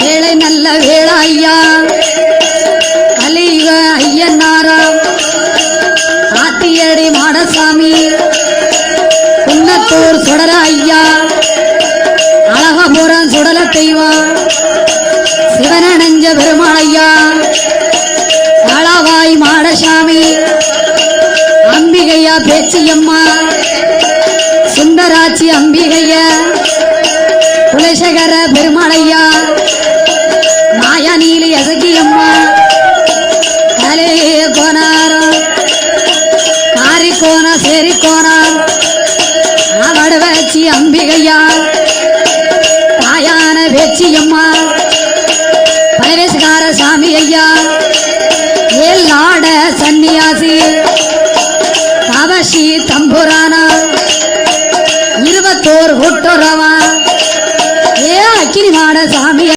வேலை நல்ல வேளா ஐயா அலிக ஐயனாரா? ஆத்தியடி மாடசாமி. குன்னத்தூர் சுடல ஐயா அழகபுரம் சுடல தெய்வம் சிவனடைஞ்ச பெருமாள் ஐயா காளாவாய் மாடசாமி. அம்பிகையா பேச்சியம்மா. சுந்தராட்சி அம்பிகைய. குலசேகர பெருமாளையா? அவடவச்சி அம்பிகையா தாயான வேச்சியம்மா பரவேசகார சாமி ஐயா ஏல் நாட சன்னியாசி தவசி தம்புரானா இருபத்தோர் ஒட்டுறவா ஏ அக்கினி மாட சாமி